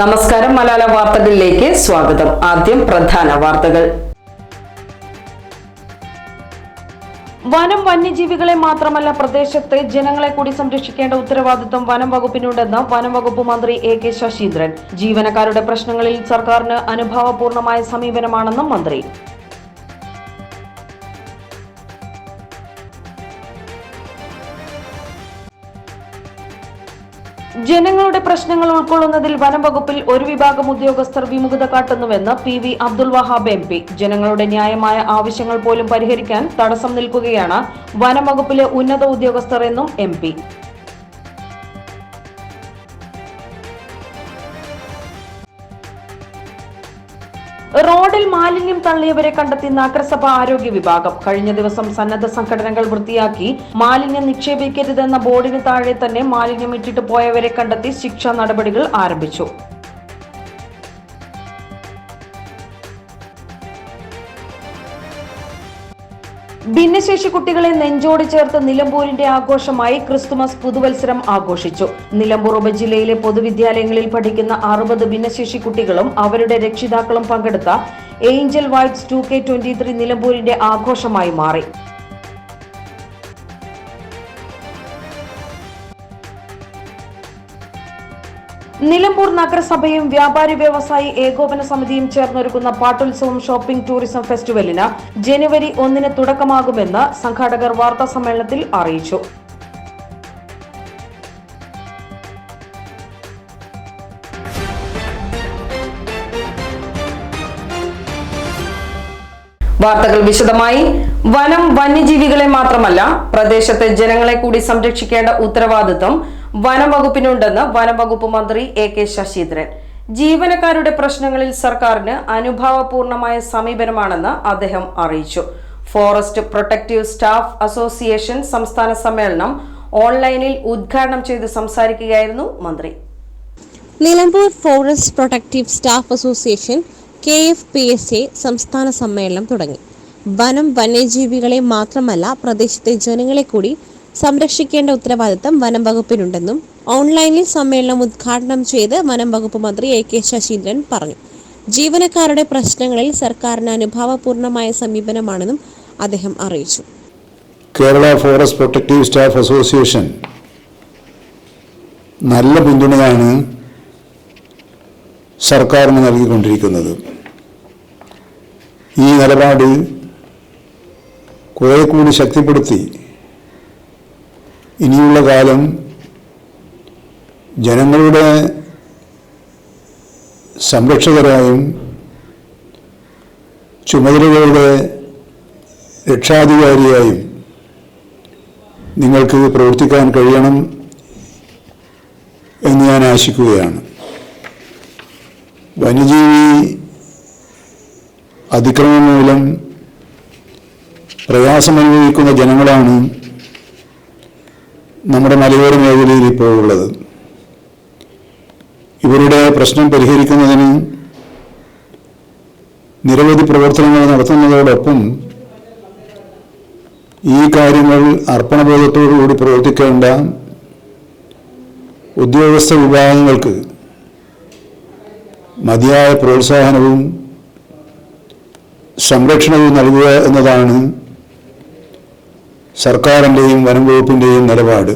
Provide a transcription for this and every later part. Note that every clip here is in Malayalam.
നമസ്കാരം മലയാള വാർത്തകളിലേക്ക് സ്വാഗതം. ആദ്യം പ്രധാന വാർത്തകൾ. വനം വന്യജീവികളെ മാത്രമല്ല പ്രദേശത്തെ ജനങ്ങളെ കൂടി സംരക്ഷിക്കേണ്ട ഉത്തരവാദിത്വം വനം വകുപ്പിനുണ്ടെന്ന് വനം വകുപ്പ് മന്ത്രി എ കെ ശശീന്ദ്രൻ. ജീവനക്കാരുടെ പ്രശ്നങ്ങളിൽ സർക്കാരിന് അനുഭാവപൂർണമായ സമീപനമാണെന്നും മന്ത്രി. ജനങ്ങളുടെ പ്രശ്നങ്ങൾ ഉൾക്കൊള്ളുന്നതിൽ വനം വകുപ്പിൽ ഒരു വിഭാഗം ഉദ്യോഗസ്ഥർ വിമുഖത കാട്ടുന്നുവെന്ന് P V Abdul Wahab M P. ജനങ്ങളുടെ ന്യായമായ ആവശ്യങ്ങൾ പോലും പരിഹരിക്കാൻ തടസ്സം നിൽക്കുകയാണ് വനം വകുപ്പിലെ ഉന്നത ഉദ്യോഗസ്ഥർ എന്നും എം റോഡിൽ മാലിന്യം തള്ളിയവരെ കണ്ടെത്തി നഗരസഭ ആരോഗ്യ വിഭാഗം. കഴിഞ്ഞ ദിവസം സന്നദ്ധ സംഘടനകൾ വൃത്തിയാക്കി മാലിന്യം നിക്ഷേപിക്കരുതെന്ന ബോർഡിന് താഴെ തന്നെ മാലിന്യം ഇട്ടിട്ട് പോയവരെ കണ്ടെത്തി ശിക്ഷാ നടപടികൾ ആരംഭിച്ചു. ഭിന്നശേഷി കുട്ടികളെ നെഞ്ചോട് ചേർത്ത് നിലമ്പൂരിന്റെ ആഘോഷമായി ക്രിസ്തുമസ് പുതുവത്സരം ആഘോഷിച്ചു. നിലമ്പൂർ ഉപജില്ലയിലെ പൊതുവിദ്യാലയങ്ങളിൽ പഠിക്കുന്ന അറുപത് ഭിന്നശേഷി കുട്ടികളും അവരുടെ രക്ഷിതാക്കളും പങ്കെടുത്ത angel whites two K twenty three നിലമ്പൂരിന്റെ ആഘോഷമായി മാറി. നിലമ്പൂർ നഗരസഭയും വ്യാപാരി വ്യവസായി ഏകോപന സമിതിയും ചേർന്നൊരുക്കുന്ന പാട്ടുത്സവം ഷോപ്പിംഗ് ടൂറിസം ഫെസ്റ്റിവലിന് ജനുവരി ഒന്നിന് തുടക്കമാകുമെന്ന് സംഘാടകർ വാർത്താ സമ്മേളനത്തിൽ അറിയിച്ചു. വാർത്തകൾ വിശദമായി. വനം വന്യജീവികളെ മാത്രമല്ല പ്രദേശത്തെ ജനങ്ങളെ കൂടി സംരക്ഷിക്കേണ്ട ഉത്തരവാദിത്വം വനം വകുപ്പിനുണ്ടെന്ന് വനം വകുപ്പ് മന്ത്രി എ കെ ശശീന്ദ്രൻ. ജീവനക്കാരുടെ പ്രശ്നങ്ങളിൽ സർക്കാരിന് അനുഭാവപൂർണമായ സമീപനമാണെന്ന് അദ്ദേഹം അറിയിച്ചു. ഫോറസ്റ്റ് പ്രൊട്ടക്റ്റീവ് സ്റ്റാഫ് അസോസിയേഷൻ സംസ്ഥാന സമ്മേളനം ഓൺലൈനിൽ ഉദ്ഘാടനം ചെയ്ത് സംസാരിക്കുകയായിരുന്നു മന്ത്രി. Nilambur forest protective staff association K F P S A സംസ്ഥാന സമ്മേളനം തുടങ്ങി. വനം വന്യജീവികളെ മാത്രമല്ല പ്രദേശത്തെ ജനങ്ങളെ കൂടി സംരക്ഷിക്കേണ്ട ഉത്തരവാദിത്തം വനം വകുപ്പിനുണ്ടെന്നും ഓൺലൈനിൽ സമ്മേളനം ഉദ്ഘാടനം ചെയ്ത് വനം വകുപ്പ് മന്ത്രി എ കെ ശശീന്ദ്രൻ പറഞ്ഞു. ജീവനക്കാരുടെ പ്രശ്നങ്ങളിൽ സർക്കാരിന് അനുഭാവപൂർണമായ സമീപനമാണെന്നും അദ്ദേഹം അറിയിച്ചു. Kerala forest protective staff association നല്ല പിന്തുണയാണ് സർക്കാരിന് നൽകിക്കൊണ്ടിരിക്കുന്നത്. ഈ നിലപാട് കുറെ കൂടി ശക്തിപ്പെടുത്തി ഇനിയുള്ള കാലം ജനങ്ങളുടെ സംരക്ഷകരായും ചുമതലകളുടെ രക്ഷാധികാരിയായും നിങ്ങൾക്ക് പ്രവർത്തിക്കാൻ കഴിയണം എന്ന് ഞാൻ ആശിക്കുകയാണ്. വന്യജീവി അതിക്രമം മൂലം പ്രയാസമനുഭവിക്കുന്ന ജനങ്ങളാണ് നമ്മുടെ മലയോര മേഖലയിൽ ഇപ്പോൾ ഉള്ളത്. ഇവരുടെ പ്രശ്നം പരിഹരിക്കുന്നതിന് നിരവധി പ്രവർത്തനങ്ങൾ നടത്തുന്നതോടൊപ്പം ഈ കാര്യങ്ങൾ അർപ്പണബോധത്തോടുകൂടി പ്രവർത്തിക്കേണ്ട ഉദ്യോഗസ്ഥ വിഭാഗങ്ങൾക്ക് മതിയായ പ്രോത്സാഹനവും സംരക്ഷണവും നൽകുക എന്നതാണ് സർക്കാരിന്റെയും വനംവകുപ്പിന്റെയും നിലപാട്.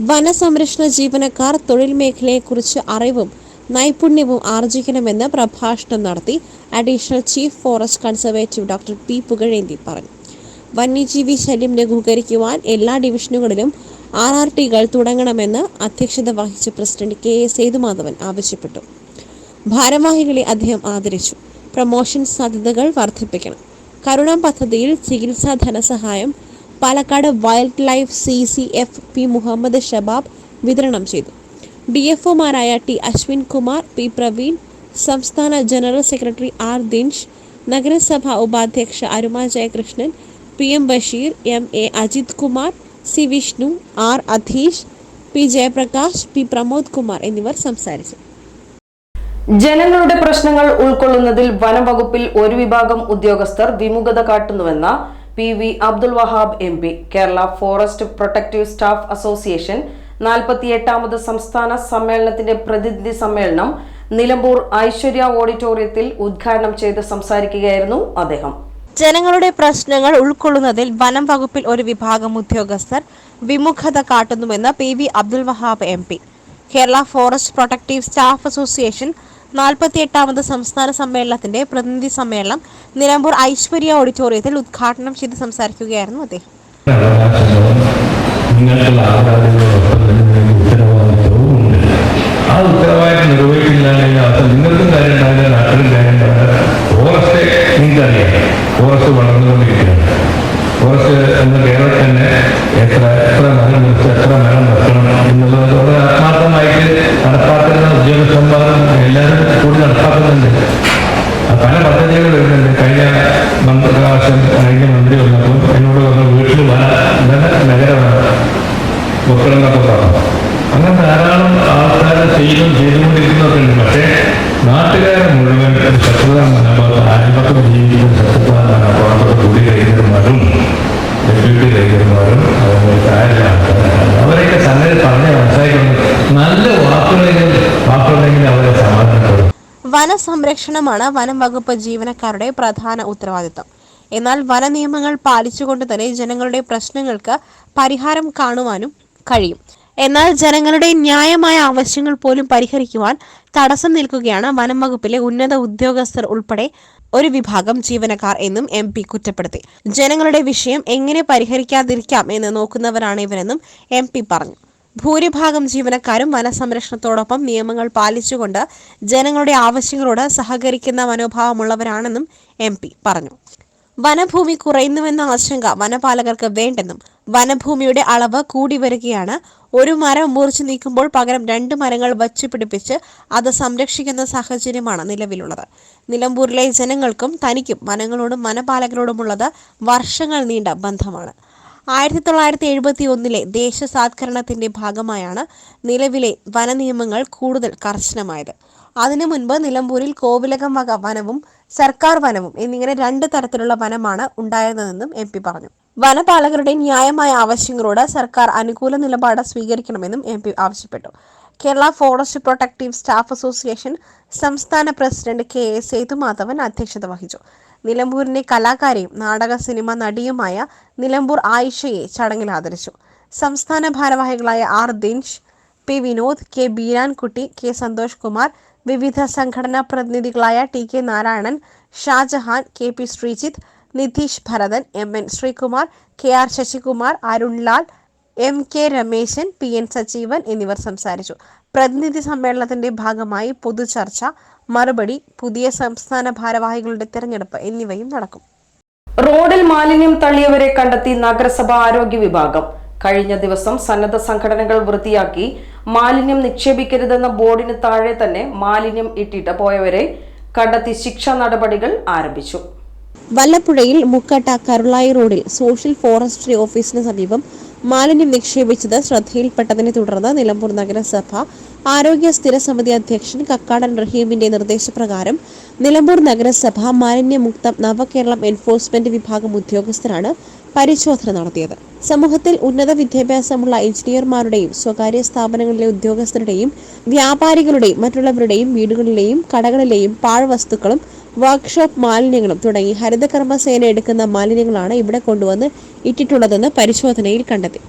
വനസംരക്ഷണ ജീവനക്കാർ തൊഴിൽ മേഖലയെക്കുറിച്ച് അറിവും നൈപുണ്യവും ആർജിക്കണമെന്ന് പ്രഭാഷണം നടത്തി additional chief forest conservative doctor P Pugazhendi പറഞ്ഞു. വന്യജീവി ശല്യം ലഘൂകരിക്കുവാൻ എല്ലാ ഡിവിഷനുകളിലും ആർ ആർ ടികൾ തുടങ്ങണമെന്ന് അധ്യക്ഷത വഹിച്ച പ്രസിഡന്റ് കെ എ സേതുമാധവൻ ആവശ്യപ്പെട്ടു. ഭാരവാഹികളെ അദ്ദേഹം ആദരിച്ചു. പ്രമോഷൻ സാധ്യതകൾ വർദ്ധിപ്പിക്കണം. കരുണ പദ്ധതിയിൽ ചികിത്സാ ധനസഹായം Palakkad wildlife C C F P Muhammad Shabab വിതരണം ചെയ്തു. ഡി എഫ് ഒമാരായ ടി അശ്വിൻ കുമാർ പി പ്രവീൺ സംസ്ഥാന ജനറൽ സെക്രട്ടറി ആർ ദിൻഷ് നഗരസഭാ ഉപാധ്യക്ഷ Aruma Jayakrishnan P M Basheer M A Ajith Kumar C Vishnu R Adheesh P Jayaprakash P Pramod Kumar എന്നിവർ സംസാരിച്ചു. ജനങ്ങളുടെ പ്രശ്നങ്ങൾ ഉൾക്കൊള്ളുന്നതിൽ വനം വകുപ്പിൽ ഒരു വിഭാഗം ഉദ്യോഗസ്ഥർ വിമുഖത കാട്ടുന്നുവെന്ന P V Abdul Wahab M P Kerala forest protective staff association നാൽപ്പത്തിയെട്ടാമത് സംസ്ഥാന സമ്മേളനത്തിന്റെ പ്രതിനിധി സമ്മേളനം നിലമ്പൂർ ഐശ്വര്യ ഓഡിറ്റോറിയത്തിൽ ഉദ്ഘാടനം ചെയ്ത് സംസാരിക്കുകയായിരുന്നു അദ്ദേഹം. ജനങ്ങളുടെ പ്രശ്നങ്ങൾ ഉൾക്കൊള്ളുന്നതിൽ വനം വകുപ്പിൽ ഒരു വിഭാഗം ഉദ്യോഗസ്ഥർ വിമുഖത കാട്ടുന്നുവെന്ന് P V Abdul Wahab M P. Kerala forest protective staff association നാൽപ്പത്തിയെട്ടാമത് സംസ്ഥാന സമ്മേളനത്തിന്റെ പ്രതിനിധി സമ്മേളനം നിലമ്പൂർ ഐശ്വര്യ ഓഡിറ്റോറിയത്തിൽ ഉദ്ഘാടനം ചെയ്ത് സംസാരിക്കുകയായിരുന്നു അദ്ദേഹം. ഫോറസ്റ്റ് നിങ്ങൾക്കറിയാം. ഫോറസ്റ്റ് എന്ന വനസംരക്ഷണമാണ് വനം വകുപ്പ് ജീവനക്കാരുടെ പ്രധാന ഉത്തരവാദിത്തം. എന്നാൽ വന നിയമങ്ങൾ പാലിച്ചുകൊണ്ട് തന്നെ ജനങ്ങളുടെ പ്രശ്നങ്ങൾക്ക് പരിഹാരം കാണുവാനും കഴിയും. എന്നാൽ ജനങ്ങളുടെ ന്യായമായ ആവശ്യങ്ങൾ പോലും പരിഹരിക്കുവാൻ തടസ്സം നിൽക്കുകയാണ് വനം വകുപ്പിലെ ഉന്നത ഉദ്യോഗസ്ഥർ ഉൾപ്പെടെ ഒരു വിഭാഗം ജീവനക്കാർ എന്നും എം പി കുറ്റപ്പെടുത്തി. ജനങ്ങളുടെ വിഷയം എങ്ങനെ പരിഹരിക്കാതിരിക്കാം എന്ന് നോക്കുന്നവരാണ് ഇവരെന്നും എം പി പറഞ്ഞു. ഭൂരിഭാഗം ജീവനക്കാരും വനസംരക്ഷണത്തോടൊപ്പം നിയമങ്ങൾ പാലിച്ചുകൊണ്ട് ജനങ്ങളുടെ ആവശ്യങ്ങളോട് സഹകരിക്കുന്ന മനോഭാവമുള്ളവരാണെന്നും എം പി പറഞ്ഞു. വനഭൂമി കുറയുന്നുവെന്ന ആശങ്ക വനപാലകർക്ക് വേണ്ടെന്നും വനഭൂമിയുടെ അളവ് കൂടി വരികയാണ്. ഒരു മരം മുറിച്ചു നീക്കുമ്പോൾ പകരം രണ്ട് മരങ്ങൾ വച്ചു പിടിപ്പിച്ച് അത് സംരക്ഷിക്കുന്ന സാഹചര്യമാണ് നിലവിലുള്ളത്. നിലമ്പൂരിലെ ജനങ്ങൾക്കും തനിക്കും വനങ്ങളോടും വനപാലകരോടുമുള്ളത് വർഷങ്ങൾ നീണ്ട ബന്ധമാണ്. ആയിരത്തി തൊള്ളായിരത്തി എഴുപത്തി ഒന്നിലെ ദേശസാത്കരണത്തിന്റെ ഭാഗമായാണ് നിലവിലെ വനനിയമങ്ങൾ കൂടുതൽ കർശനമായത്. അതിനു മുൻപ് നിലമ്പൂരിൽ കോവിലകം വക വനവും സർക്കാർ വനവും എന്നിങ്ങനെ രണ്ട് തരത്തിലുള്ള വനമാണ് ഉണ്ടായിരുന്നതെന്നും എം പി പറഞ്ഞു. വനപാലകരുടെ ന്യായമായ ആവശ്യങ്ങളോട് സർക്കാർ അനുകൂല നിലപാട് സ്വീകരിക്കണമെന്നും എം പി ആവശ്യപ്പെട്ടു. Kerala forest protective staff association സംസ്ഥാന പ്രസിഡന്റ് കെ എ സേതുമാധവൻ അധ്യക്ഷത വഹിച്ചു. നിലമ്പൂരിന്റെ കലാകാരിയും നാടക സിനിമ നടിയുമായ നിലമ്പൂർ ആയിഷയെ ചടങ്ങിൽ ആദരിച്ചു. സംസ്ഥാന ഭാരവാഹികളായ R Dinsh P Vinod K Beerankutty K Santhosh Kumar വിവിധ സംഘടനാ പ്രതിനിധികളായ T K Narayanan Shajahan K P Sreejith Nitheesh Bharathan M N Sreekumar K R Sasikumar Arunlal M K Ramesan P N Sajeevan എന്നിവർ സംസാരിച്ചു. പ്രതിനിധി സമ്മേളനത്തിന്റെ ഭാഗമായി പൊതുചർച്ച മറുപടി പുതിയ സംസ്ഥാന ഭാരവാഹികളുടെ തിരഞ്ഞെടുപ്പ് എന്നിവയും നടക്കും. റോഡിൽ മാലിന്യം തള്ളിയവരെ കണ്ടെത്തി നഗരസഭ ആരോഗ്യ വിഭാഗം. കഴിഞ്ഞ ദിവസം സന്നദ്ധ സംഘടനകൾ വൃത്തിയാക്കി മാലിന്യം നിക്ഷേപിക്കരുതെന്ന ബോർഡിന് താഴെ തന്നെ മാലിന്യം ഇട്ടിട്ട് പോയവരെ കണ്ടെത്തി ശിക്ഷ നടപടികൾ ആരംഭിച്ചു. വല്ലപ്പുഴയിൽ മുക്കട്ട കരുളായി റോഡിൽ സോഷ്യൽ ഫോറസ്ട്രി ഓഫീസിന് സമീപം മാലിന്യം നിക്ഷേപിച്ചത് ശ്രദ്ധയിൽപ്പെട്ടതിനെ തുടർന്ന് നിലമ്പൂർ നഗരസഭ ആരോഗ്യ സ്ഥിരസമിതി അധ്യക്ഷൻ കക്കാടൻ റഹീമിന്റെ നിർദ്ദേശപ്രകാരം നിലമ്പൂർ നഗരസഭ മാലിന്യമുക്ത നവകേരളം എൻഫോഴ്സ്മെന്റ് വിഭാഗം ഉദ്യോഗസ്ഥരാണ് പരിശോധന നടത്തിയത്. സമൂഹത്തിൽ ഉന്നത വിദ്യാഭ്യാസമുള്ള എഞ്ചിനീയർമാരുടെയും സ്വകാര്യ സ്ഥാപനങ്ങളിലെ ഉദ്യോഗസ്ഥരുടെയും വ്യാപാരികളുടെയും മറ്റുള്ളവരുടെയും വീടുകളിലെയും കടകളിലെയും പാഴ്വസ്തുക്കളും വർക്ക്ഷോപ്പ് മാലിന്യങ്ങളും തുടങ്ങി ഹരിതകർമ്മസേന എടുക്കുന്ന മാലിന്യങ്ങളാണ് ഇവിടെ കൊണ്ടുവന്ന് ഇട്ടിട്ടുള്ളതെന്ന് പരിശോധനയിൽ കണ്ടെത്തി.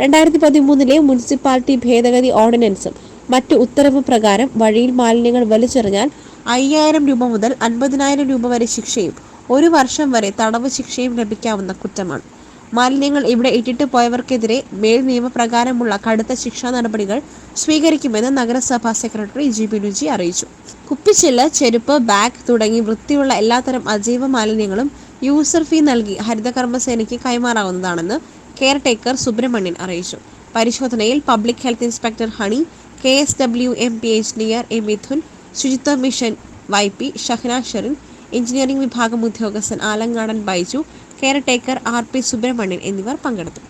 രണ്ടായിരത്തി പതിമൂന്നിലെ മുനിസിപ്പാലിറ്റി ഭേദഗതി ഓർഡിനൻസും മറ്റു ഉത്തരവ് പ്രകാരം വഴിയിൽ മാലിന്യങ്ങൾ വലിച്ചെറിഞ്ഞാൽ അയ്യായിരം രൂപ മുതൽ അൻപതിനായിരം രൂപ വരെ ശിക്ഷയും ഒരു വർഷം വരെ തടവ് ശിക്ഷയും ലഭിക്കാവുന്ന കുറ്റമാണ്. മാലിന്യങ്ങൾ ഇവിടെ ഇട്ടിട്ട് പോയവർക്കെതിരെ മേൽ നിയമപ്രകാരമുള്ള കടുത്ത ശിക്ഷാ നടപടികൾ സ്വീകരിക്കുമെന്ന് നഗരസഭാ സെക്രട്ടറി ജി ബി രുചി അറിയിച്ചു. കുപ്പിച്ചില്ല് ചെരുപ്പ് ബാഗ് തുടങ്ങി വൃത്തിയുള്ള എല്ലാത്തരം അജൈവ മാലിന്യങ്ങളും യൂസർ ഫീ നൽകി ഹരിതകർമ്മസേനയ്ക്ക് കൈമാറാവുന്നതാണെന്ന് കെയർ ടേക്കർ സുബ്രഹ്മണ്യൻ അറിയിച്ചു. പരിശോധനയിൽ public health inspector Honey K S W M P engineer A Mithun Suchitwa mission Y P Shahna Sherin engineering വിഭാഗം ഉദ്യോഗസ്ഥൻ Alangadan Baiju caretaker R P Subramanian എന്നിവർ പങ്കെടുത്തു.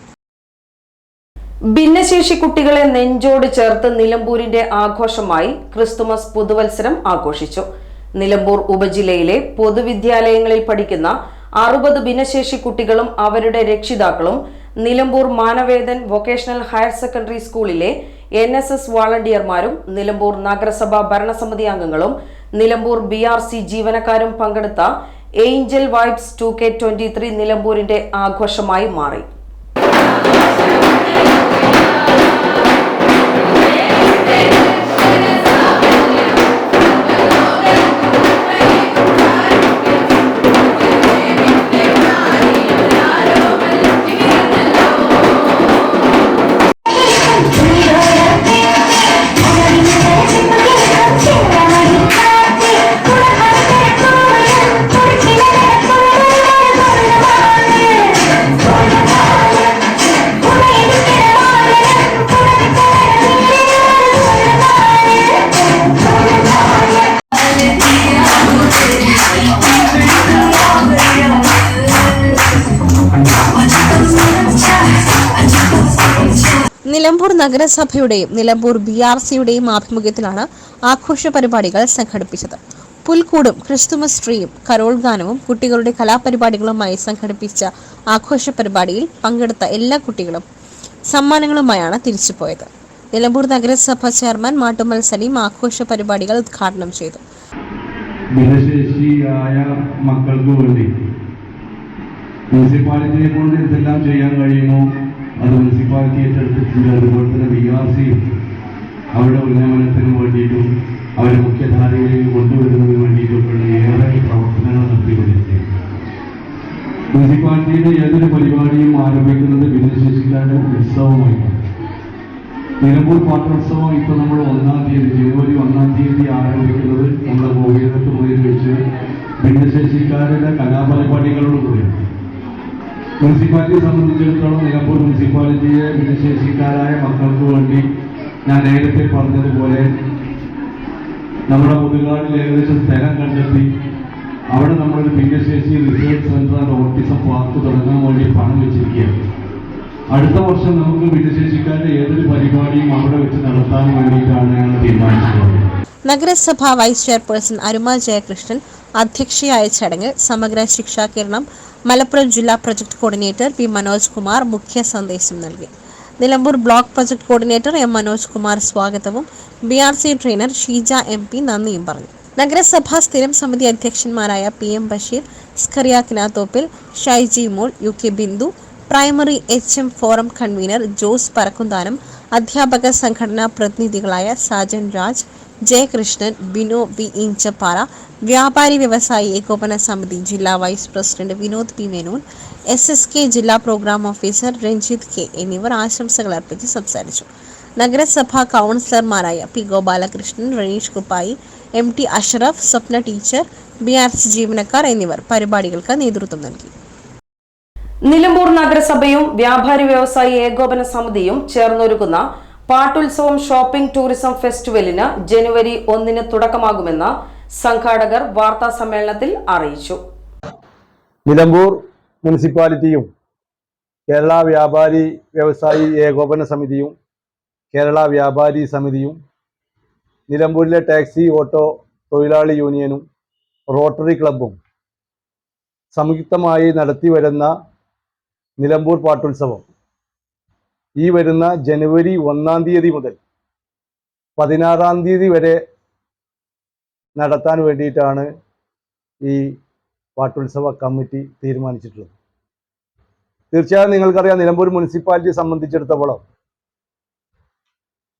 ഭിന്നശേഷി കുട്ടികളെ നെഞ്ചോട് ചേർത്ത് നിലമ്പൂരിന്റെ ആഘോഷമായി ക്രിസ്തുമസ് പുതുവത്സരം ആഘോഷിച്ചു. നിലമ്പൂർ ഉപജില്ലയിലെ പൊതുവിദ്യാലയങ്ങളിൽ പഠിക്കുന്ന അറുപത് ഭിന്നശേഷി കുട്ടികളും അവരുടെ രക്ഷിതാക്കളും Nilambur Manavedan vocational higher secondary സ്കൂളിലെ എൻ എസ് എസ് വാളണ്ടിയർമാരും നിലമ്പൂർ നഗരസഭാ ഭരണസമിതി അംഗങ്ങളും നിലമ്പൂർ ബി ആർ സി ജീവനക്കാരും പങ്കെടുത്ത angel vibes two K twenty three നിലമ്പൂരിന്റെ ആഘോഷമായി മാറി. നിലമ്പൂർ നഗരസഭയുടെയും നിലമ്പൂർ ബി ആർ സിയുടെയും ആഭിമുഖ്യത്തിലാണ് ആഘോഷ പരിപാടികൾ സംഘടിപ്പിച്ചത്. പുൽക്കൂടും ക്രിസ്തുമസ് ട്രീയും കരോൾ ഗാനവും കുട്ടികളുടെ കലാപരിപാടികളുമായി സംഘടിപ്പിച്ച ആഘോഷ പരിപാടിയിൽ പങ്കെടുത്ത എല്ലാ കുട്ടികളും സമ്മാനങ്ങളുമായാണ് തിരിച്ചുപോയത്. നിലമ്പൂർ നഗരസഭ ചെയർമാൻ മാട്ടുമ്മൽ സലീം ആഘോഷ പരിപാടികൾ ഉദ്ഘാടനം ചെയ്തു. ഭിന്നശേഷിയായ മക്കൾക്ക് വേണ്ടി. മുനിസിപ്പാലിറ്റിയെ കൊണ്ട് എന്തെല്ലാം ചെയ്യാൻ കഴിയുമോ അത് മുനിസിപ്പാലിറ്റി ഏറ്റെടുത്തിട്ടുണ്ട്. അതുപോലെ തന്നെ ബി ആർ സി അവരുടെ ഉന്നമനത്തിന് വേണ്ടിയിട്ടും അവരെ മുഖ്യധാരയിലേക്ക് കൊണ്ടുവരുന്നതിന് വേണ്ടിയിട്ടൊക്കെയുള്ള ഏറെ പ്രവർത്തനങ്ങൾ നടത്തിക്കൊണ്ടിരിക്കുകയാണ്. മുനിസിപ്പാലിറ്റിയുടെ ഏതൊരു പരിപാടിയും ആരംഭിക്കുന്നത് ഭിന്നശേഷിക്കാരുടെ ഉത്സവമായിട്ടാണ്. നിലമ്പൂർ പാട്ടോത്സവം ഇപ്പൊ നമ്മൾ ഒന്നാം തീയതി ജനുവരി ഒന്നാം തീയതി ആരംഭിക്കുന്നത് നമ്മുടെ ഗോവിന്ദത്ത് മുതൽ വെച്ച് ഭിന്നശേഷിക്കാരുടെ കലാപരിപാടികളോടുകൂടി മുനിസിപ്പാലിറ്റിയെ സംബന്ധിച്ചിടത്തോളം നിലമ്പൂർ മുനിസിപ്പാലിറ്റിയെ ഭിന്നശേഷിക്കാരായ മക്കൾക്ക് വേണ്ടി ഞാൻ നേരത്തെ പറഞ്ഞതുപോലെ നമ്മുടെ മുതുകാടിൽ ഏകദേശം സ്ഥലം കണ്ടെത്തി അവിടെ നമ്മളൊരു ഭിന്നശേഷി research centre and autism park തുടങ്ങാൻ വേണ്ടി പണം വെച്ചിരിക്കുകയാണ്. അടുത്ത വർഷം നമുക്ക് ഭിന്നശേഷിക്കാരുടെ ഏതൊരു പരിപാടിയും അവിടെ വെച്ച് നടത്താൻ വേണ്ടിയിട്ടാണ് ഞങ്ങൾ തീരുമാനിച്ചിട്ടുള്ളത്. നഗരസഭ വൈസ് ചെയർപേഴ്സൺ അരുമ ജയകൃഷ്ണൻ അധ്യക്ഷയായ ചടങ്ങിൽ സമഗ്ര ശിക്ഷാ കിരണം മലപ്പുറം ജില്ലാ project coordinator P Manoj Kumar മുഖ്യ സന്ദേശം നൽകി. Nilambur block project coordinator M Manoj Kumar സ്വാഗതവും B R C trainer Sheeja M P നന്ദിയും പറഞ്ഞു. നഗരസഭാ സ്ഥിരം സമിതി അധ്യക്ഷന്മാരായ P M Basheer Skaria Kinathoppil Shyji Mol U K Bindu primary H M forum convener Jose Parakkunthanam അധ്യാപക സംഘടനാ പ്രതിനിധികളായ സാജൻ രാജ് ജയകൃഷ്ണൻ ബിനോ വി ഇഞ്ചപ്പാറ വ്യാപാരി വ്യവസായി ഏകോപന സമിതി ജില്ലാ vice president Vinod P Menon S S K ജില്ലാ പ്രോഗ്രാം ഓഫീസർ രഞ്ജിത്ത് കെ എന്നിവർ ആശംസകൾ അർപ്പിച്ച് സംസാരിച്ചു. നഗരസഭാ കൗൺസിലർമാരായ P Gopalakrishnan Ranish Kuppayi M T Ashraf Swapna teacher B R C ജീവനക്കാർ എന്നിവർ പരിപാടികൾക്ക് നേതൃത്വം നൽകി. നിലമ്പൂർ നഗരസഭയും വ്യാപാരി വ്യവസായി ഏകോപന സമിതിയും ചേർന്നൊരുക്കുന്ന പാട്ടുത്സവം ഷോപ്പിംഗ് ടൂറിസം ഫെസ്റ്റിവലിന് ജനുവരി ഒന്നിന് തുടക്കമാകുമെന്ന് സംഘാടകർ വാർത്താ സമ്മേളനത്തിൽ അറിയിച്ചു. നിലമ്പൂർ മുനിസിപ്പാലിറ്റിയും കേരള വ്യാപാരി വ്യവസായി ഏകോപന സമിതിയും കേരള വ്യാപാരി സമിതിയും നിലമ്പൂരിലെ ടാക്സി ഓട്ടോ തൊഴിലാളി യൂണിയനും റോട്ടറി ക്ലബും സംയുക്തമായി നടത്തി വരുന്ന നിലമ്പൂർ പാട്ടുത്സവം. ഈ വരുന്ന ജനുവരി ഒന്നാം തീയതി മുതൽ പതിനാറാം തീയതി വരെ നടത്താൻ വേണ്ടിയിട്ടാണ് ഈ പാട്ടുത്സവ കമ്മിറ്റി തീരുമാനിച്ചിട്ടുള്ളത്. തീർച്ചയായും നിങ്ങൾക്കറിയാം നിലമ്പൂർ മുനിസിപ്പാലിറ്റിയെ സംബന്ധിച്ചിടത്തോളം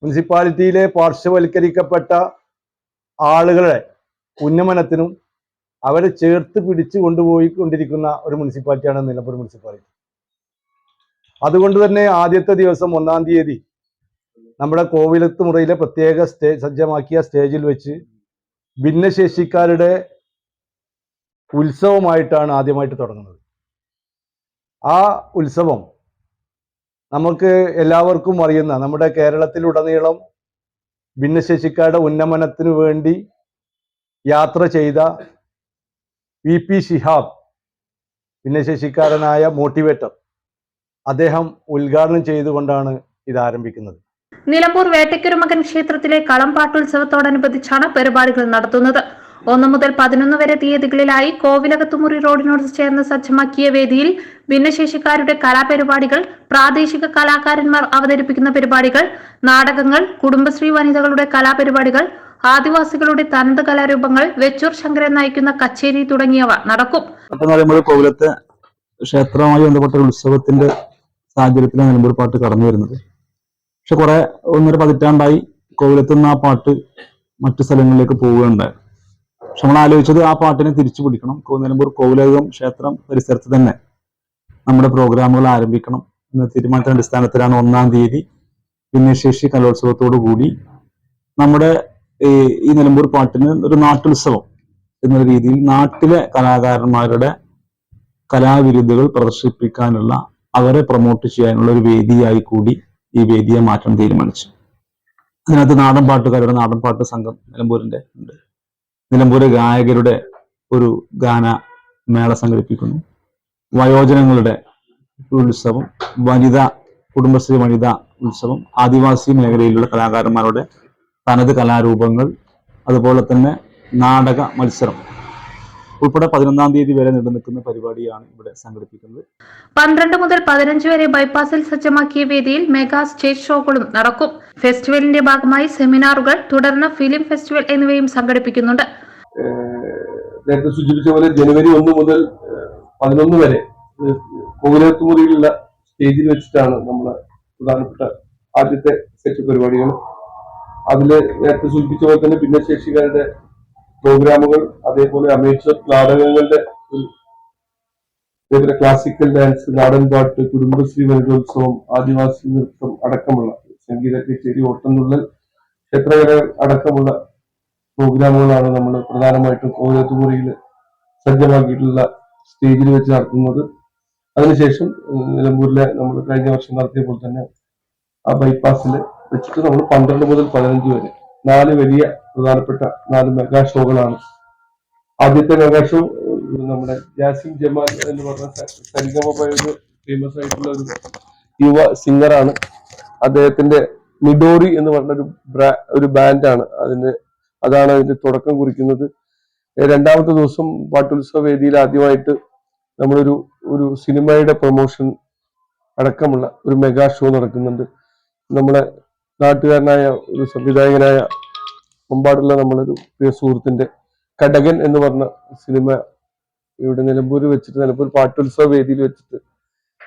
മുനിസിപ്പാലിറ്റിയിലെ പാർശ്വവൽക്കരിക്കപ്പെട്ട ആളുകളെ ഉന്നമനത്തിനും അവരെ ചേർത്ത് പിടിച്ചു കൊണ്ടുപോയി കൊണ്ടിരിക്കുന്ന ഒരു മുനിസിപ്പാലിറ്റിയാണ് നിലമ്പൂർ മുനിസിപ്പാലിറ്റി. അതുകൊണ്ട് തന്നെ ആദ്യത്തെ ദിവസം ഒന്നാം തീയതി നമ്മുടെ കോവിലത്ത് മുറയിലെ പ്രത്യേക സ്റ്റേ സജ്ജമാക്കിയ സ്റ്റേജിൽ വെച്ച് ഭിന്നശേഷിക്കാരുടെ ഉത്സവമായിട്ടാണ് ആദ്യമായിട്ട് തുടങ്ങുന്നത്. ആ ഉത്സവം നമുക്ക് എല്ലാവർക്കും അറിയുന്ന നമ്മുടെ കേരളത്തിലുടനീളം ഭിന്നശേഷിക്കാരുടെ ഉന്നമനത്തിനു വേണ്ടി യാത്ര ചെയ്ത വി പി ശിഹാബ് ഭിന്നശേഷിക്കാരനായ മോട്ടിവേറ്റർ. അദ്ദേഹം ഉദ്ഘാടനം ചെയ്തുകൊണ്ടാണ് ഇത് ആരംഭിക്കുന്നത്. നിലമ്പൂർ വേട്ടയ്ക്കൊരുമകൻ ക്ഷേത്രത്തിലെ കളംപാട്ടുത്സവത്തോടനുബന്ധിച്ചാണ് പരിപാടികൾ നടത്തുന്നത്. ഒന്ന് മുതൽ പതിനൊന്ന് വരെ തീയതികളിലായി കോവിലകത്തുമുറി റോഡിനോട് ചേർന്ന് സജ്ജമാക്കിയ വേദിയിൽ ഭിന്നശേഷിക്കാരുടെ കലാപരിപാടികൾ പ്രാദേശിക കലാകാരന്മാർ അവതരിപ്പിക്കുന്ന പരിപാടികൾ നാടകങ്ങൾ കുടുംബശ്രീ വനിതകളുടെ കലാപരിപാടികൾ ആദിവാസികളുടെ തനത് കലാരൂപങ്ങൾ വെച്ചൂർ ശങ്കരൻ നയിക്കുന്ന കച്ചേരി തുടങ്ങിയവ നടക്കും. കോവിലത്തെ ക്ഷേത്രവുമായി ബന്ധപ്പെട്ട ഉത്സവത്തിന്റെ സാഹചര്യത്തിലാണ് നിലമ്പൂർ പാട്ട് കടന്നു വരുന്നത്. പക്ഷെ കുറെ ഒന്നര പതിറ്റാണ്ടായി കോവിലത്തുനിന്ന് ആ പാട്ട് മറ്റു സ്ഥലങ്ങളിലേക്ക് പോവുകയുണ്ടായി. പക്ഷെ നമ്മൾ ആലോചിച്ചത് ആ പാട്ടിനെ തിരിച്ചു പിടിക്കണം. നിലമ്പൂർ കോവിലകം ക്ഷേത്രം പരിസരത്ത് തന്നെ നമ്മുടെ പ്രോഗ്രാമുകൾ ആരംഭിക്കണം എന്ന തീരുമാനത്തിന്റെ അടിസ്ഥാനത്തിലാണ് ഒന്നാം തീയതി ഭിന്നശേഷി കലോത്സവത്തോടു കൂടി നമ്മുടെ ഈ നിലമ്പൂർ പാട്ടിന് ഒരു നാട്ടുത്സവം എന്ന രീതിയിൽ നാട്ടിലെ കലാകാരന്മാരുടെ കലാവിരുദ്ധകൾ പ്രദർശിപ്പിക്കാനുള്ള അവരെ പ്രൊമോട്ട് ചെയ്യാനുള്ള ഒരു വേദിയായി കൂടി ഈ വേദിയെ മാറ്റാൻ തീരുമാനിച്ചു. അതിനകത്ത് നാടൻ പാട്ടുകാരുടെ നാടൻ പാട്ട് സംഘം നിലമ്പൂരിന്റെ ഉണ്ട്. നിലമ്പൂര് ഗായകരുടെ ഒരു ഗാന മേള സംഘടിപ്പിക്കുന്നു. വയോജനങ്ങളുടെ ഉത്സവം വനിതാ കുടുംബശ്രീ വനിതാ ഉത്സവം ആദിവാസി മേഖലയിലുള്ള കലാകാരന്മാരുടെ തനത് കലാരൂപങ്ങൾ അതുപോലെ തന്നെ നാടക മത്സരം. ഉൾപ്പെടെ പതിനൊന്നാം തീയതി വരെ നിലനിൽക്കുന്ന നിൽക്കുന്ന പരിപാടിയാണ് ഇവിടെ സംഘടിപ്പിക്കുന്നത്. പന്ത്രണ്ട് മുതൽ പതിനഞ്ച് വരെ ബൈപ്പാസിൽ സജ്ജമാക്കിയ വേദിയിൽ മെഗാ സ്റ്റേജ് ഷോകളും നടക്കും. ഫെസ്റ്റിവലിന്റെ ഭാഗമായി സെമിനാറുകൾ തുടർന്ന് ഫിലിം ഫെസ്റ്റിവൽ എന്നിവയും സംഘടിപ്പിക്കുന്നുണ്ട്. നേരത്തെ സൂചിപ്പിച്ച പോലെ ജനുവരി ഒന്ന് മുതൽ പതിനൊന്ന് വരെ കോവിലത്തുമുറിയിലുള്ള സ്റ്റേജിൽ വെച്ചിട്ടാണ് നമ്മൾ പ്രധാനപ്പെട്ട ആദ്യത്തെ സെറ്റ് പരിപാടികൾ. അതിൽ നേരത്തെ സൂചിപ്പിച്ച പോലെ തന്നെ ഭിന്നശേഷിക്കാരുടെ പ്രോഗ്രാമുകൾ അതേപോലെ അമേച്ചർ നാടകങ്ങളുടെ അതേപോലെ ക്ലാസിക്കൽ ഡാൻസ് നാടൻ പാട്ട് കുടുംബശ്രീ വനിതോത്സവം ആദിവാസി നൃത്തം അടക്കമുള്ള സംഗീത കച്ചേരി ഓട്ടംതുള്ളൽ ക്ഷേത്രകല അടക്കമുള്ള പ്രോഗ്രാമുകളാണ് നമ്മൾ പ്രധാനമായിട്ടും കോവിലത്തുമുറിയിൽ സജ്ജമാക്കിയിട്ടുള്ള സ്റ്റേജിൽ വെച്ച് നടത്തുന്നത്. അതിനുശേഷം നിലമ്പൂരിലെ നമ്മൾ കഴിഞ്ഞ വർഷം നടത്തിയ പോലെ തന്നെ ആ ബൈപ്പാസിൽ വെച്ചിട്ട് നമ്മൾ പന്ത്രണ്ട് മുതൽ പതിനഞ്ച് വരെ നാല് വലിയ പ്രധാനപ്പെട്ട നാല് മെഗാ ഷോകളാണ് ആദ്യത്തെ മെഗാ ഷോ നമ്മുടെ ജാസിം ജമാൽ എന്ന് പറഞ്ഞ ഫേമസ് ആയിട്ടുള്ള ഒരു യുവ സിംഗറാണ് അദ്ദേഹത്തിന്റെ മിഡോറി എന്ന് പറഞ്ഞ ഒരു ഒരു ബാൻഡാണ് അതിന് അതാണ് അതിന്റെ തുടക്കം കുറിക്കുന്നത്. രണ്ടാമത്തെ ദിവസം പാട്ടുത്സവ വേദിയിൽ ആദ്യമായിട്ട് നമ്മളൊരു ഒരു സിനിമയുടെ പ്രൊമോഷൻ അടക്കമുള്ള ഒരു മെഗാ ഷോ നടക്കുന്നുണ്ട്. നമ്മുടെ നാട്ടുകാരനായ ഒരു സംവിധായകനായ മുമ്പാടുള്ള നമ്മളൊരു പ്രിയ സുഹൃത്തിന്റെ കടകൻ എന്ന് പറഞ്ഞ സിനിമ ഇവിടെ നിലമ്പൂർ വെച്ചിട്ട് നിലമ്പൂർ പാട്ടുത്സവ വേദിയിൽ വെച്ചിട്ട്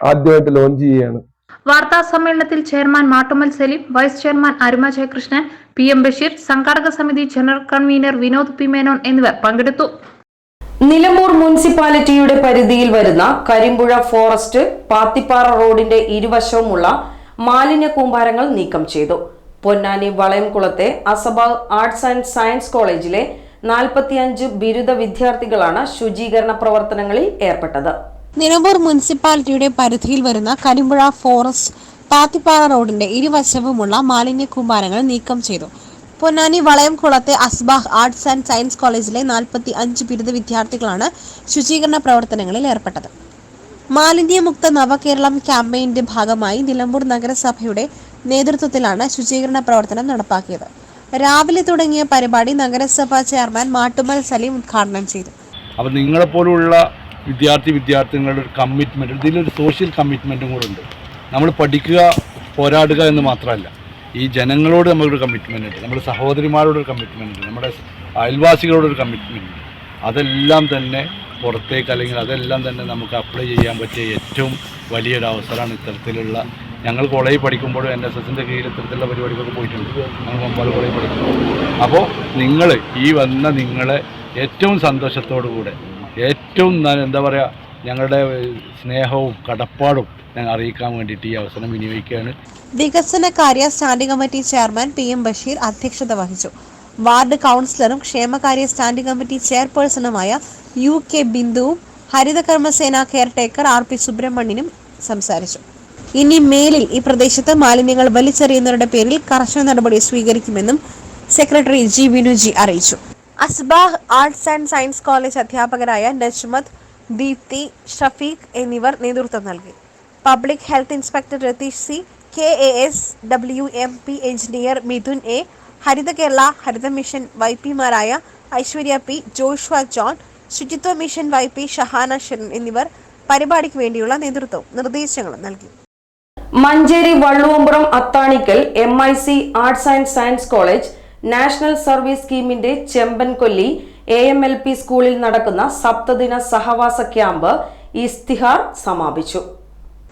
ആദ്യമായിട്ട് ലോഞ്ച് ചെയ്യുകയാണ്. വാർത്താ സമ്മേളനത്തിൽ chairman Mattummal Saleem vice chairman Aruma Jayakrishnan P M Basheer സംഘാടക സമിതി general convener Vinod P Menon എന്നിവർ പങ്കെടുത്തു. നിലമ്പൂർ മുനിസിപ്പാലിറ്റിയുടെ പരിധിയിൽ വരുന്ന കരിമ്പുഴ ഫോറസ്റ്റ് പാത്തിപ്പാറ റോഡിന്റെ ഇരുവശവുമുള്ള മാലിന്യ കൂമ്പാരങ്ങൾ നീക്കം ചെയ്തു. പൊന്നാനി വളയംകുളത്തെ അസബ ആർട്സ് ആൻഡ് സയൻസ് കോളേജിലെ നാൽപ്പത്തിയഞ്ച് ബിരുദ വിദ്യാർത്ഥികളാണ് ശുചീകരണ പ്രവർത്തനങ്ങളിൽ ഏർപ്പെട്ടത്. നിലമ്പൂർ മുനിസിപ്പാലിറ്റിയുടെ പരിധിയിൽ വരുന്ന കരിമ്പുഴ ഫോറസ്റ്റ് പാത്തിപ്പാറ റോഡിന്റെ ഇരുവശവുമുള്ള മാലിന്യ കൂമ്പാരങ്ങൾ നീക്കം ചെയ്തു. പൊന്നാനി വളയംകുളത്തെ അസ്ബാഹ് ആർട്സ് ആൻഡ് സയൻസ് കോളേജിലെ നാൽപ്പത്തി അഞ്ച് ബിരുദ വിദ്യാർത്ഥികളാണ് ശുചീകരണ പ്രവർത്തനങ്ങളിൽ ഏർപ്പെട്ടത്. മാലിന്യമുക്ത നവകേരളം ക്യാമ്പയിന്റെ ഭാഗമായി നിലമ്പൂർ നഗരസഭയുടെ നേതൃത്വത്തിലാണ് ശുചീകരണ പ്രവർത്തനം നടപ്പാക്കിയത്. രാവിലെ തുടങ്ങിയ പരിപാടി നഗരസഭാ ചെയർമാൻ മാട്ടുമൽ സലീം ഉദ്ഘാടനം ചെയ്തു. അപ്പോൾ നിങ്ങളെപ്പോലുള്ള വിദ്യാർത്ഥി വിദ്യാർത്ഥികളുടെ ഒരു കമ്മിറ്റ്മെന്റ് ഇതിലൊരു സോഷ്യൽ കമ്മിറ്റ്മെന്റും കൂടെ ഉണ്ട്. നമ്മൾ പഠിക്കുക പോരാടുക എന്ന് മാത്രമല്ല ഈ ജനങ്ങളോട് നമ്മളൊരു കമ്മിറ്റ്മെന്റ് ഉണ്ട് നമ്മുടെ സഹോദരിമാരോടൊരു കമ്മിറ്റ്മെന്റ് ഉണ്ട് നമ്മുടെ അയൽവാസികളോടൊരു കമ്മിറ്റ്മെന്റ് ഉണ്ട്. അതെല്ലാം തന്നെ പുറത്തേക്ക് അല്ലെങ്കിൽ അതെല്ലാം തന്നെ നമുക്ക് അപ്ലൈ ചെയ്യാൻ പറ്റിയ ഏറ്റവും വലിയൊരു അവസരമാണ് ഇത്തരത്തിലുള്ള ഞങ്ങൾ കോളേജിൽ പഠിക്കുമ്പോഴും എൻ എസ് എസിന്റെ കീഴിൽ ഇത്തരത്തിലുള്ള പരിപാടികളൊക്കെ പോയിട്ടുണ്ട്. ഞങ്ങൾ മുമ്പാട് കോളേജിൽ പഠിക്കുമ്പോൾ അപ്പോൾ നിങ്ങൾ ഈ വന്ന നിങ്ങളെ ഏറ്റവും സന്തോഷത്തോടു കൂടെ ഏറ്റവും എന്താ പറയുക ഞങ്ങളുടെ സ്നേഹവും കടപ്പാടും ഞാൻ അറിയിക്കാൻ വേണ്ടിയിട്ട് ഈ അവസരം വിനിയോഗിക്കുകയാണ്. വികസന കാര്യ standing committee chairman P M Basheer അധ്യക്ഷത വഹിച്ചു. വാർഡ് കൗൺസിലറും ക്ഷേമകാര്യ സ്റ്റാൻഡിംഗ് കമ്മിറ്റി ചെയർപേഴ്സണുമായ യു കെ ബിന്ദുവും ഹരിതകർമ്മസേന കെയർടേക്കർ ആർ പി സുബ്രഹ്മണ്യനും സംസാരിച്ചു. ഇനി മേലിൽ ഈ പ്രദേശത്ത് മാലിന്യങ്ങൾ വലിച്ചെറിയുന്നവരുടെ പേരിൽ കർശന നടപടി സ്വീകരിക്കുമെന്നും സെക്രട്ടറി ജി വിനുജി അറിയിച്ചു. Asbah arts and science college അധ്യാപകരായ നജ്മത് ദീപ്തി ഷഫീഖ് എന്നിവർ നേതൃത്വം നൽകി. Public health inspector Ratheesh C K A S W M P engineer Mithun A Haritha Kerala Haritha mission Y പിമാരായ Aishwarya P Joshua John Suchitwa mission Y P Shahana Sherin എന്നിവർ പരിപാടിക്ക് വേണ്ടിയുള്ള നേതൃത്വവും നിർദ്ദേശങ്ങളും നൽകി. Manjeri Valluvambram Athanikkal M I C arts and science college national service സ്കീമിന്റെ Chembankolli A M L P സ്കൂളിൽ നടക്കുന്ന സപ്തദിന സഹവാസ ക്യാമ്പ് ഇസ്തിഹാർ സമാപിച്ചു.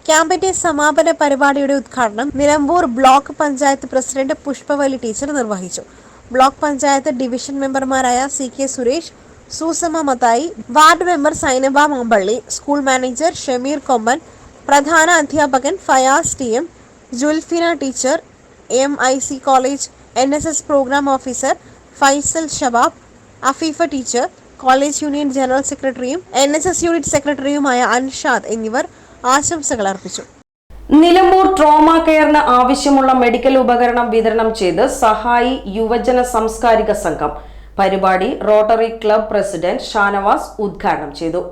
ക്യാമ്പിന്റെ സമാപന പരിപാടിയുടെ ഉദ്ഘാടനം Nilambur block panchayat president Pushpavalli teacher നിർവഹിച്ചു. ബ്ലോക്ക് പഞ്ചായത്ത് ഡിവിഷൻ മെമ്പർമാരായ C K Suresh Susamma Mathai ward member Sainaba Mampally school manager Shameer Komban പ്രധാന അധ്യാപകൻ Fayas T M Julfina teacher M I C college N S S programme officer Faisal Shabab Afeefa teacher college union general സെക്രട്ടറിയും എൻ എസ് എസ് യൂണിറ്റ് സെക്രട്ടറിയുമായ അൻഷാദ് എന്നിവർ ആശംസകൾ അർപ്പിച്ചു. നിലമ്പൂർ ട്രോമ കെയറിന് ആവശ്യമുള്ള മെഡിക്കൽ ഉപകരണം വിതരണം ചെയ്ത് സഹായി യുവജന സാംസ്കാരിക സംഘം. പരിപാടി റോട്ടറി ക്ലബ് പ്രസിഡന്റ് ഷാനവാസ് ഉദ്ഘാടനം ചെയ്തു.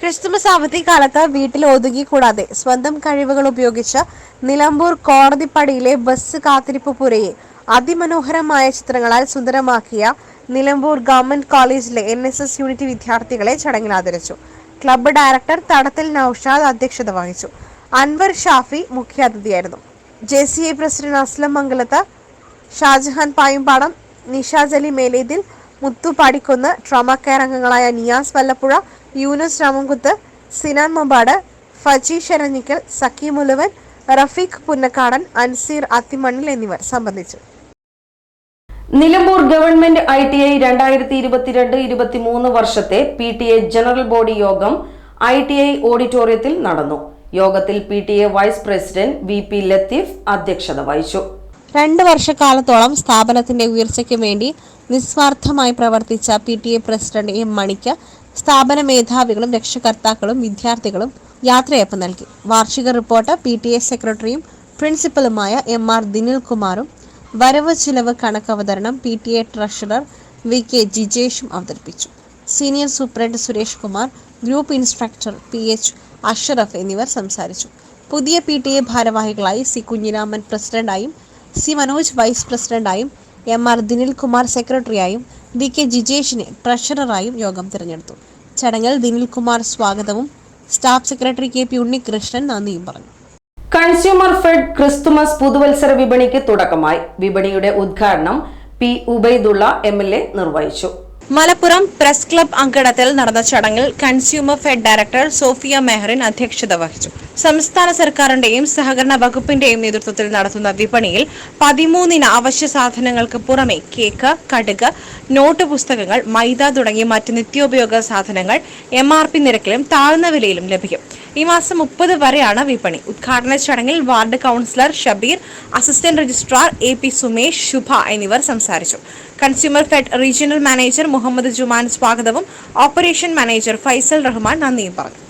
ക്രിസ്തുമസ് അവധിക്കാലത്ത് വീട്ടിൽ ഒതുങ്ങി കൂടാതെ സ്വന്തം കഴിവുകൾ ഉപയോഗിച്ച് നിലമ്പൂർ കോടതിപ്പടിയിലെ ബസ് കാത്തിരിപ്പ് പുരയെ അതിമനോഹരമായ ചിത്രങ്ങളാൽ സുന്ദരമാക്കിയ നിലമ്പൂർ ഗവൺമെന്റ് കോളേജിലെ എൻ എസ് എസ് യൂണിറ്റ് വിദ്യാർത്ഥികളെ ചടങ്ങിൽ ആദരിച്ചു. ക്ലബ്ബ് ഡയറക്ടർ തടത്തിൽ നൌഷാദ് അധ്യക്ഷത വഹിച്ചു. Anwar Shafi മുഖ്യാതിഥിയായിരുന്നു. J C I president Aslam Mangalath Shajahan Payumpadam Nishajali Melethil Muthu Padikkunnu trauma care അംഗങ്ങളായ നിയാസ് വല്ലപ്പുഴ യൂനസ് രാമൻകുത്ത് സിനാൻ മൊബാട് ഫജി ശരഞ്ഞിക്കൽ സക്കി മുലുവൻ റഫീഖ് പുന്നക്കാടൻ അൻസീർ അത്തിമണ്ണിൽ എന്നിവർ സംബന്ധിച്ചു. Nilambur government I T I രണ്ടായിരത്തി ഇരുപത്തിരണ്ട് ഇരുപത്തിമൂന്ന് വർഷത്തെ P T A general body യോഗം ഐ ടി ഐ ഓഡിറ്റോറിയത്തിൽ നടന്നു. യോഗത്തിൽ P T A vice president V P Latheef അധ്യക്ഷത വഹിച്ചു. രണ്ട് വർഷക്കാലത്തോളം സ്ഥാപനത്തിന്റെ ഉയർച്ചയ്ക്ക് വേണ്ടി നിസ്വാർത്ഥമായി പ്രവർത്തിച്ച P T A president M മണിക്ക് സ്ഥാപന മേധാവികളും രക്ഷകർത്താക്കളും വിദ്യാർത്ഥികളും യാത്രയപ്പ് നൽകി. വാർഷിക റിപ്പോർട്ട് പി ടി എ സെക്രട്ടറിയും പ്രിൻസിപ്പലുമായ എം ആർ ദിനിൽകുമാറും. വരവ് ചിലവ് കണക്കവതരണം P T A treasurer V K ജിജേഷും അവതരിപ്പിച്ചു. Senior superintendent Suresh Kumar group instructor P H Ashraf എന്നിവർ സംസാരിച്ചു. പുതിയ പി ടി എ ഭാരവാഹികളായി സി കുഞ്ഞിരാമൻ പ്രസിഡന്റായും സി മനോജ് വൈസ് പ്രസിഡന്റായും എം ആർ ദിനിൽകുമാർ സെക്രട്ടറിയായും വി കെ ജിജേഷിനെ ട്രഷററായും യോഗം തിരഞ്ഞെടുത്തു. ചടങ്ങിൽ ദിനിൽകുമാർ സ്വാഗതവും staff secretary K P Unnikrishnan നന്ദിയും പറഞ്ഞു. കൺസ്യൂമർ ഫെഡ് ക്രിസ്തുമസ് പുതുവത്സര വിപണിക്ക് തുടക്കമായി. വിപണിയുടെ ഉദ്ഘാടനം P Ubaidullah M L A നിർവഹിച്ചു. മലപ്പുറം പ്രസ് ക്ലബ് അങ്കണത്തിൽ നടന്ന ചടങ്ങിൽ consumer fed director Sofia Mehrin അധ്യക്ഷത വഹിച്ചു. സംസ്ഥാന സർക്കാരിന്റെയും സഹകരണ വകുപ്പിന്റെയും നേതൃത്വത്തിൽ നടത്തുന്ന വിപണിയിൽ പതിമൂന്നിന് അവശ്യ സാധനങ്ങൾക്ക് പുറമെ കേക്ക് കടുക് നോട്ട് പുസ്തകങ്ങൾ മൈദ തുടങ്ങിയ മറ്റ് നിത്യോപയോഗ സാധനങ്ങൾ എം ആർ പി നിരക്കിലും താഴ്ന്ന വിലയിലും ലഭിക്കും. ഈ മാസം മുപ്പത് വരെയാണ് വിപണി. ഉദ്ഘാടന ചടങ്ങിൽ ward councillor Shabeer assistant registrar A P Sumesh Shubha എന്നിവർ സംസാരിച്ചു. Consumer fed regional manager Muhammad Juman സ്വാഗതവും ഓപ്പറേഷൻ മാനേജർ ഫൈസൽ റഹ്മാൻ നന്ദിയും പറഞ്ഞു.